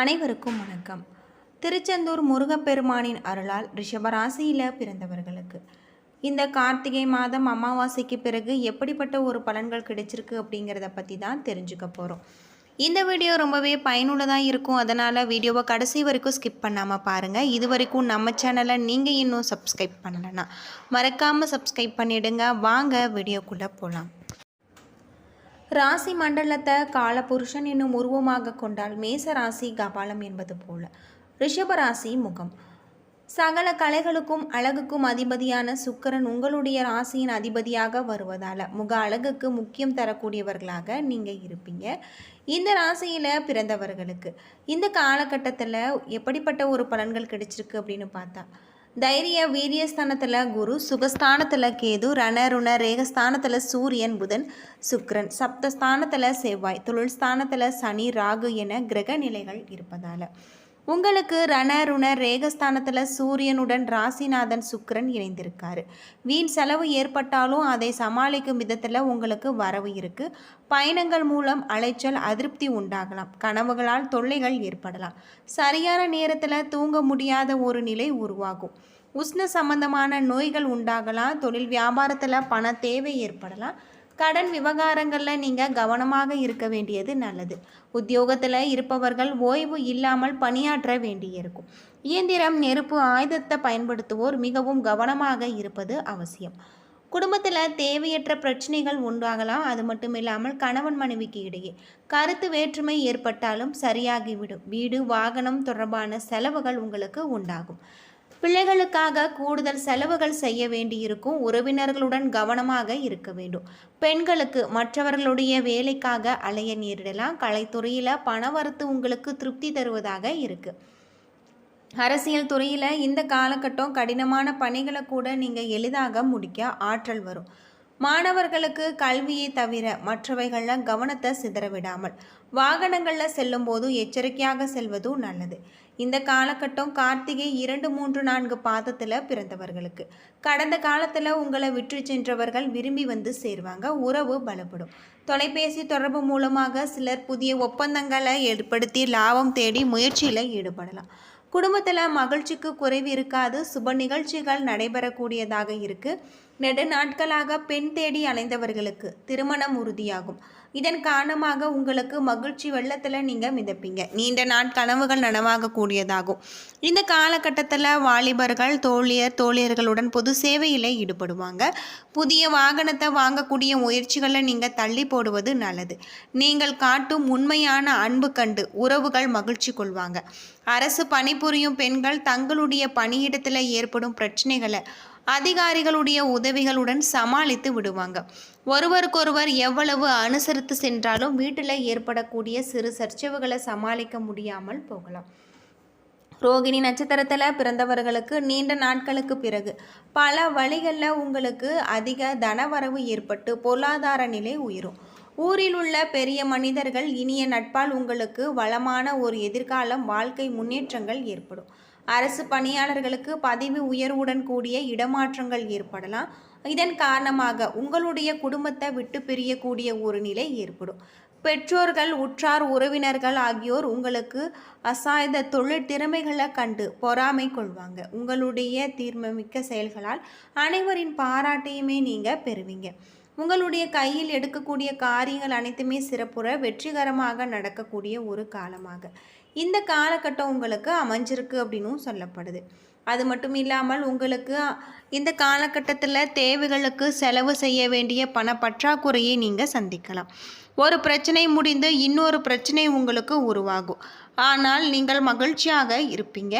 அனைவருக்கும் வணக்கம். திருச்செந்தூர் முருகப்பெருமானின் அருளால் ரிஷபராசியில் பிறந்தவர்களுக்கு. இந்த கார்த்திகை மாதம் அமாவாசைக்கு பிறகு எப்படிப்பட்ட ஒரு பலன்கள் கிடைச்சிருக்கு அப்படிங்கிறத பற்றி தான் தெரிஞ்சுக்க போகிறோம் இந்த வீடியோ ரொம்பவே பயனுள்ளதாக இருக்கும். அதனால் வீடியோவை கடைசி வரைக்கும் ஸ்கிப் பண்ணாமல் பாருங்கள் இது வரைக்கும் நம்ம சேனலை நீங்கள் இன்னும் சப்ஸ்கிரைப் பண்ணலைன்னா மறக்காமல் சப்ஸ்கிரைப் பண்ணிவிடுங்க வாங்க வீடியோக்குள்ளே போகலாம் ராசி மண்டலத்தை காலபுருஷன் என்னும் உருவமாக கொண்டால் மேச ராசி கபாலம் என்பது போல. ரிஷபராசி முகம். சகல கலைகளுக்கும் அழகுக்கும் அதிபதியான சுக்கரன் உங்களுடைய ராசியின் அதிபதியாக வருவதால் முக அழகுக்கு முக்கியம் தரக்கூடியவர்களாக நீங்கள் இருப்பீங்க. இந்த ராசியில் பிறந்தவர்களுக்கு இந்த காலகட்டத்தில் எப்படிப்பட்ட ஒரு பலன்கள் கிடைச்சிருக்கு அப்படின்னு பார்த்தா தைரிய வீரியஸ்தானத்தில் குரு சுகஸ்தானத்தில் கேது ரணருண ரேகஸ்தானத்தில் சூரியன் புதன் சுக்ரன் சப்தஸ்தானத்தில் செவ்வாய் தொழில் ஸ்தானத்தில் சனி ராகு என கிரக நிலைகள் இருப்பதால். உங்களுக்கு ரணருண ரேகஸ்தானத்தில் சூரியனுடன் ராசிநாதன் சுக்கரன் இணைந்திருக்காரு. வீண் செலவு ஏற்பட்டாலும் அதை சமாளிக்கும் விதத்தில் உங்களுக்கு வரவு இருக்குது பயணங்கள் மூலம் அலைச்சல் அதிருப்தி உண்டாகலாம். கனவுகளால் தொல்லைகள் ஏற்படலாம். சரியான நேரத்தில் தூங்க முடியாத ஒரு நிலை உருவாகும். உஷ்ண சம்பந்தமான நோய்கள் உண்டாகலாம். தொழில் வியாபாரத்தில் பண தேவை ஏற்படலாம். கடன் விவகாரங்களில் நீங்கள் கவனமாக இருக்க வேண்டியது நல்லது. உத்தியோகத்தில் இருப்பவர்கள் ஓய்வு இல்லாமல் பணியாற்ற வேண்டியிருக்கும். இயந்திரம் நெருப்பு ஆயுதத்தை பயன்படுத்துவோர் மிகவும் கவனமாக இருப்பது அவசியம். குடும்பத்தில் தேவையற்ற பிரச்சனைகள் உண்டாகலாம். அது மட்டும் இல்லாமல் கணவன் மனைவிக்கு இடையே கருத்து வேற்றுமை ஏற்பட்டாலும் சரியாகிவிடும். வீடு வாகனம் தொடர்பான செலவுகள் உங்களுக்கு உண்டாகும். பிள்ளைகளுக்காக கூடுதல் செலவுகள் செய்ய வேண்டியிருக்கும் உறவினர்களுடன் கவனமாக இருக்க வேண்டும். பெண்களுக்கு மற்றவர்களுடைய வேலைக்காக அலைய நேரிடலாம். கலைத்துறையில் பணவரத்து உங்களுக்கு திருப்தி தருவதாக இருக்கு. அரசியல் துறையில் இந்த காலகட்டம் கடினமான பணிகளை கூட நீங்கள் எளிதாக முடிக்க ஆற்றல் வரும். மாணவர்களுக்கு கல்வியை தவிர மற்றவைகளில் கவனத்தை சிதற விடாமல் வாகனங்களில் செல்லும்போது எச்சரிக்கையாக செல்வதும் நல்லது. இந்த காலகட்டம் கார்த்திகை இரண்டு மூன்று நான்கு பாதத்தில் பிறந்தவர்களுக்கு. கடந்த காலத்தில் உங்களை விற்று சென்றவர்கள் விரும்பி வந்து சேருவாங்க உறவு பலப்படும். தொலைபேசி தொடர்பு மூலமாக சிலர் புதிய ஒப்பந்தங்களை ஏற்படுத்தி லாபம் தேடி முயற்சியில் ஈடுபடலாம். குடும்பத்தில் மகிழ்ச்சிக்கு குறைவு இருக்காது சுப நிகழ்ச்சிகள் நடைபெறக்கூடியதாக இருக்குது நெடு நாட்களாக பெண் தேடி அலைந்தவர்களுக்கு திருமணம் உறுதியாகும். இதன் காரணமாக உங்களுக்கு மகிழ்ச்சி வெள்ளத்தில் நீங்கள் மிதப்பீங்க. நீண்ட நாள் கனவுகள் நனவாகக்கூடியதாகும் இந்த காலகட்டத்தில் வாலிபர்கள் தோழியர் தோழியர்களுடன் பொது சேவையில் ஈடுபடுவாங்க. புதிய வாகனத்தை வாங்கக்கூடிய முயற்சிகளை நீங்கள் தள்ளி போடுவது நல்லது. நீங்கள் காட்டும் உண்மையான அன்பு கண்டு உறவுகள் மகிழ்ச்சி கொள்வாங்க. அரசு பணிபுரியும் பெண்கள் தங்களுடைய பணியிடத்தில் ஏற்படும் பிரச்சனைகளை அதிகாரிகளுடைய உதவிகளுடன் சமாளித்து விடுவாங்க. ஒருவருக்கொருவர் எவ்வளவு அனுசரித்து சென்றாலும் வீட்டில் ஏற்படக்கூடிய சிறு சர்ச்சைவுகளை சமாளிக்க முடியாமல் போகலாம். ரோகிணி நட்சத்திரத்தில் பிறந்தவர்களுக்கு நீண்ட நாட்களுக்கு பிறகு பல வழிகளில் உங்களுக்கு அதிக தனவரவு ஏற்பட்டு பொருளாதார நிலை உயரும். ஊரில் உள்ள பெரிய மனிதர்கள் இனிய நட்பால் உங்களுக்கு வளமான ஒரு எதிர்காலம் வாழ்க்கை முன்னேற்றங்கள் ஏற்படும். அரசு பணியாளர்களுக்கு பதவி உயர்வுடன் கூடிய இடமாற்றங்கள் ஏற்படலாம். இதன் காரணமாக உங்களுடைய குடும்பத்தை விட்டு பிரியக்கூடிய ஒரு நிலை ஏற்படும். பெற்றோர்கள் உற்றார் உறவினர்கள் ஆகியோர் உங்களுக்கு அசாய்ந்த தொழில் திறமைகளை கண்டு பொறாமை கொள்வாங்க. உங்களுடைய தீர்மமிக்க செயல்களால் அனைவரின் பாராட்டையுமே நீங்கள் பெறுவீங்க. உங்களுடைய கையில் எடுக்கக்கூடிய காரியங்கள் அனைத்துமே சிறப்புற வெற்றிகரமாக நடக்கக்கூடிய ஒரு காலமாக. இந்த காலகட்டம் உங்களுக்கு அமைஞ்சிருக்கு அப்படின்னும் சொல்லப்படுது. அது மட்டும் இல்லாமல் உங்களுக்கு இந்த காலகட்டத்தில் தேவைகளுக்கு செலவு செய்ய வேண்டிய பண பற்றாக்குறையை நீங்கள் சந்திக்கலாம். ஒரு பிரச்சனை முடிந்து இன்னொரு பிரச்சனை உங்களுக்கு உருவாகும். ஆனால் நீங்கள் மகிழ்ச்சியாக இருப்பீங்க.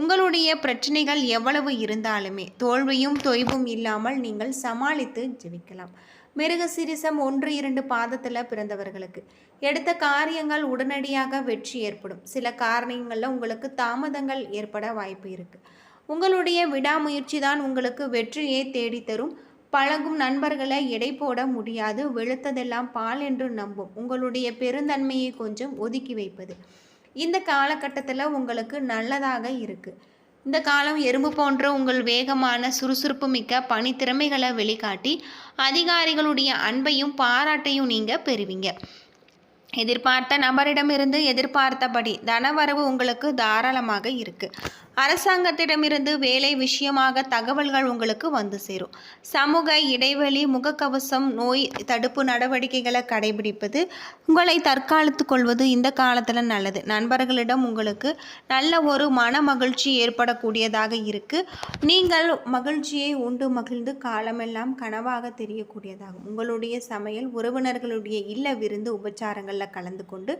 உங்களுடைய பிரச்சனைகள் எவ்வளவு இருந்தாலுமே தோல்வியும் தொய்வும் இல்லாமல் நீங்கள் சமாளித்து ஜெபிக்கலாம். மிருக சிரிசம் ஒன்று இரண்டு பாதத்தில் பிறந்தவர்களுக்கு. எடுத்த காரியங்கள் உடனடியாக வெற்றி ஏற்படும். சில காரணங்களில் உங்களுக்கு தாமதங்கள் ஏற்பட வாய்ப்பு இருக்குது உங்களுடைய விடாமுயற்சி தான் உங்களுக்கு வெற்றியை தேடித்தரும். பழகும் நண்பர்களை எடை போட முடியாது. வெளுத்ததெல்லாம் பால் என்று நம்பும். உங்களுடைய பெருந்தன்மையை கொஞ்சம் ஒதுக்கி வைப்பது. இந்த காலகட்டத்தில் உங்களுக்கு நல்லதாக இருக்குது இந்த காலம் எறும்பு போன்ற உங்கள் வேகமான சுறுசுறுப்பு மிக்க பணித்திறமைகளை வெளிக்காட்டி அதிகாரிகளுடைய அன்பையும் பாராட்டையும் நீங்கள் பெறுவீங்க. எதிர்பார்த்த நபரிடமிருந்து எதிர்பார்த்தபடி தனவரவு உங்களுக்கு தாராளமாக இருக்குது அரசாங்கத்திடமிருந்து வேலை விஷயமாக தகவல்கள் உங்களுக்கு வந்து சேரும். சமூக இடைவெளி முகக்கவசம் நோய் தடுப்பு நடவடிக்கைகளை கடைபிடிப்பது உங்களை தற்காலத்து கொள்வது இந்த காலத்தில் நல்லது. நண்பர்களிடம் உங்களுக்கு நல்ல ஒரு மன மகிழ்ச்சி ஏற்படக்கூடியதாக இருக்குது நீங்கள் மகிழ்ச்சியை உண்டு மகிழ்ந்து காலமெல்லாம் கனவாக தெரியக்கூடியதாகும். உங்களுடைய சமையல் உறவினர்களுடைய இல்ல விருந்து உபச்சாரங்களில் கலந்து கொண்டு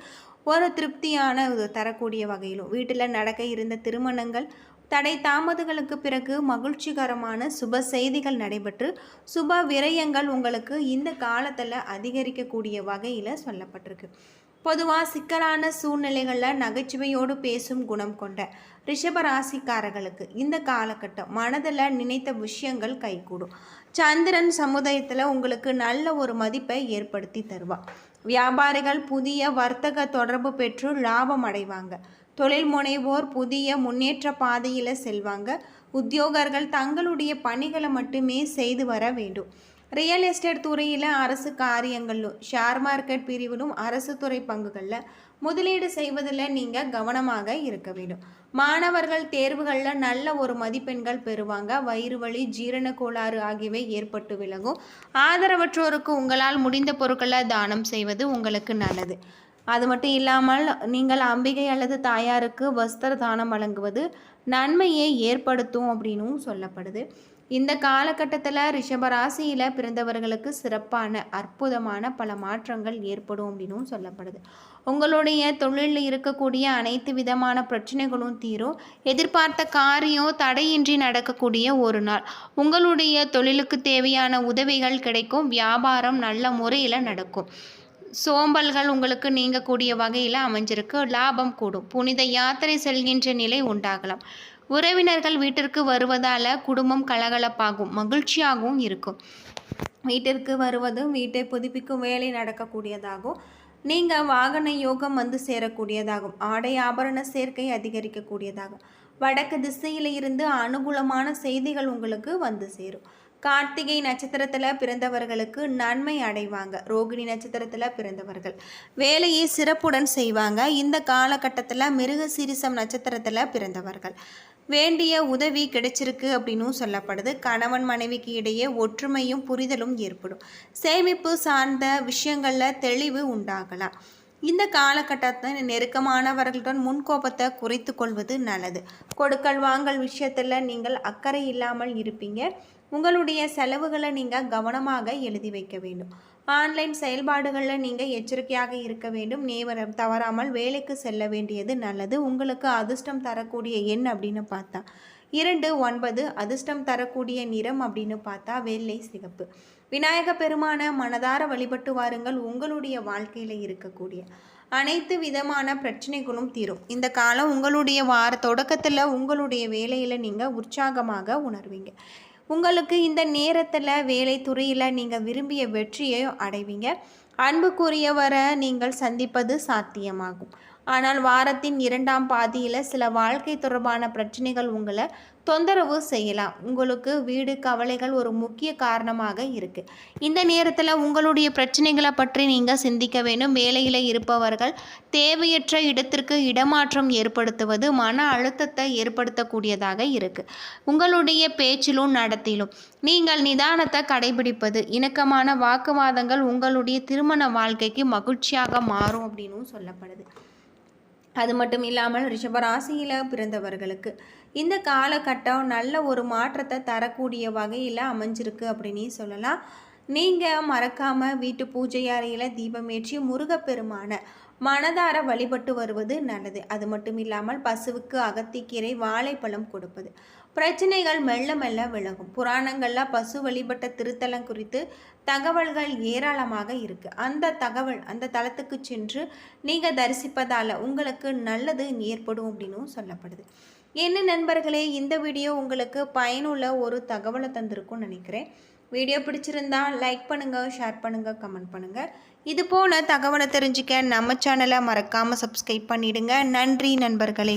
ஒரு திருப்தியான இது தரக்கூடிய வகையிலும். வீட்டில் நடக்க இருந்த திருமணங்கள் தடை தாமதங்களுக்கு பிறகு மகிழ்ச்சிகரமான சுப செய்திகள் நடைபெற்று சுப விரயங்கள் உங்களுக்கு இந்த காலத்தில் அதிகரிக்கக்கூடிய வகையில் சொல்லப்பட்டிருக்கு. பொதுவாக சிக்கலான சூழ்நிலைகளில் நகைச்சுவையோடு பேசும் குணம் கொண்ட ரிஷபராசிக்காரர்களுக்கு இந்த காலகட்டம் மனதில் நினைத்த விஷயங்கள் கைகூடும். சந்திரன் சமுதாயத்தில் உங்களுக்கு நல்ல ஒரு மதிப்பை ஏற்படுத்தி தருவார். வியாபாரிகள் புதிய வர்த்தக தொடர்பு பெற்று லாபம் அடைவாங்க. தொழில் முனைவோர் புதிய முன்னேற்ற பாதையில் செல்வாங்க. உத்தியோகர்கள் தங்களுடைய பணிகளை மட்டுமே செய்து வர வேண்டும். ரியல் எஸ்டேட் துறையில் அரசு காரியங்களும் ஷேர் மார்க்கெட் பிரிவிலும் அரசு துறை பங்குகளில் முதலீடு செய்வதில் நீங்கள் கவனமாக இருக்க வேண்டும். மாணவர்கள் தேர்வுகளில் நல்ல ஒரு மதிப்பெண்கள் பெறுவாங்க. வயிறு வலி ஜீரண கோளாறு ஆகியவை ஏற்பட்டு விலகும். ஆதரவற்றோருக்கு உங்களால் முடிந்த பொருட்களை தானம் செய்வது உங்களுக்கு நல்லது. அது மட்டும் இல்லாமல் நீங்கள் அம்பிகை அல்லது தாயாருக்கு வஸ்திர தானம் வழங்குவது நன்மையை ஏற்படுத்தும் அப்படின்னும் சொல்லப்படுது. இந்த காலகட்டத்தில் ரிஷபராசியில் பிறந்தவர்களுக்கு சிறப்பான அற்புதமான பல மாற்றங்கள் ஏற்படும் அப்படின்னும் சொல்லப்படுது. உங்களுடைய தொழிலில் இருக்கக்கூடிய அனைத்து விதமான பிரச்சனைகளும் தீரும். எதிர்பார்த்த காரியம் தடையின்றி நடக்கக்கூடிய ஒரு நாள். உங்களுடைய தொழிலுக்கு தேவையான உதவிகள் கிடைக்கும். வியாபாரம் நல்ல முறையில் நடக்கும். சோம்பல்கள் உங்களுக்கு நீங்கக்கூடிய வகையில் அமைஞ்சிருக்கு. லாபம் கூடும். புனித யாத்திரை செல்கின்ற நிலை உண்டாகலாம். உறவினர்கள் வீட்டிற்கு வருவதால் குடும்பம் கலகலப்பாகும். மகிழ்ச்சியாகவும் இருக்கும். வீட்டிற்கு வருவதும் வீட்டை புதுப்பிக்கும் வேலை நடக்கக்கூடியதாகும். நீங்கள் வாகன யோகம் வந்து சேரக்கூடியதாகும். ஆடை ஆபரண சேர்க்கை அதிகரிக்கக்கூடியதாகும். வடக்கு திசையில் இருந்து அனுகூலமான செய்திகள் உங்களுக்கு வந்து சேரும். கார்த்திகை நட்சத்திரத்தில் பிறந்தவர்களுக்கு நன்மை அடைவாங்க. ரோகிணி நட்சத்திரத்தில் பிறந்தவர்கள். வேலையை சிறப்புடன் செய்வாங்க. இந்த காலகட்டத்தில் மிருக சீரிசம் நட்சத்திரத்தில் பிறந்தவர்கள். வேண்டிய உதவி கிடைச்சிருக்கு அப்படின்னும் சொல்லப்படுது. கணவன் மனைவிக்கு இடையே ஒற்றுமையும் புரிதலும் ஏற்படும். சேமிப்பு சார்ந்த விஷயங்களில் தெளிவு உண்டாகலாம். இந்த காலகட்டத்தில் நெருக்கமானவர்களுடன் முன்கோபத்தை குறைத்து கொள்வது நல்லது. கொடுக்கல் வாங்கல் விஷயத்தில் நீங்கள் அக்கறை இல்லாமல் இருப்பீங்க. உங்களுடைய செலவுகளை நீங்கள் கவனமாக எழுதி வைக்க வேண்டும். ஆன்லைன் செயல்பாடுகளில் நீங்கள் எச்சரிக்கையாக இருக்க வேண்டும். நேவரம் தவறாமல் வேலைக்கு செல்ல வேண்டியது நல்லது. உங்களுக்கு அதிர்ஷ்டம் தரக்கூடிய எண் அப்படின்னு பார்த்தா இரண்டு ஒன்பது அதிர்ஷ்டம் தரக்கூடிய நிறம் அப்படின்னு பார்த்தா வெள்ளை சிகப்பு. விநாயக பெருமான மனதார வழிபட்டு வாருங்கள். உங்களுடைய வாழ்க்கையில் இருக்கக்கூடிய அனைத்து விதமான பிரச்சனைகளும் தீரும். இந்த காலம் உங்களுடைய வார தொடக்கத்தில் உங்களுடைய வேலையில் நீங்கள் உற்சாகமாக உணர்வீங்க. உங்களுக்கு இந்த நேரத்தில் வேலை துறையில் நீங்கள் விரும்பிய வெற்றியை அடைவீங்க. அன்புக்குரியவரை நீங்கள் சந்திப்பது சாத்தியமாகும். ஆனால் வாரத்தின் இரண்டாம் பாதியில் சில வாழ்க்கை தொடர்பான பிரச்சனைகள் உங்களை தொந்தரவு செய்யலாம். உங்களுக்கு வீடு கவலைகள் ஒரு முக்கிய காரணமாக இருக்குது இந்த நேரத்தில் உங்களுடைய பிரச்சனைகளை பற்றி நீங்கள் சிந்திக்க வேண்டும். வேலையில் இருப்பவர்கள் தேவையற்ற இடத்திற்கு இடமாற்றம் ஏற்படுத்துவது மன அழுத்தத்தை ஏற்படுத்தக்கூடியதாக இருக்குது உங்களுடைய பேச்சிலும் நடத்திலும் நீங்கள் நிதானத்தை கடைபிடிப்பது இணக்கமான வாக்குவாதங்கள் உங்களுடைய திருமண வாழ்க்கைக்கு மகிழ்ச்சியாக மாறும் அப்படின்னும் சொல்லப்படுது. அது மட்டும் இல்லாமல் ரிஷபராசியில் பிறந்தவர்களுக்கு இந்த காலகட்டம் நல்ல ஒரு மாற்றத்தை தரக்கூடிய வகையில் அமைஞ்சிருக்கு அப்படின்னு சொல்லலாம். நீங்கள் மறக்காமல் வீட்டு பூஜை அறையில் தீபமேற்றி முருகப்பெருமான மனதார வழிபட்டு வருவது நல்லது. அது மட்டும் இல்லாமல் பசுவுக்கு அகத்திக்கீரை வாழைப்பழம் கொடுப்பது. பிரச்சனைகள் மெல்ல மெல்ல விலகும். புராணங்களில் பசு வழிபட்ட திருத்தலம் குறித்து தகவல்கள் ஏராளமாக இருக்குது அந்த தகவல் அந்த தளத்துக்கு சென்று நீங்கள் தரிசிப்பதால் உங்களுக்கு நல்லது ஏற்படும் அப்படின்னும் சொல்லப்படுது. என்ன நண்பர்களே இந்த வீடியோ உங்களுக்கு பயனுள்ள ஒரு தகவலை தந்திருக்கும்னு நினைக்கிறேன். வீடியோ பிடிச்சிருந்தா லைக் பண்ணுங்கள் ஷேர் பண்ணுங்கள் கமெண்ட் பண்ணுங்கள் இது போல் தகவலை தெரிஞ்சுக்க நம்ம சேனலை மறக்காமல் சப்ஸ்கிரைப் பண்ணிவிடுங்க நன்றி நண்பர்களே.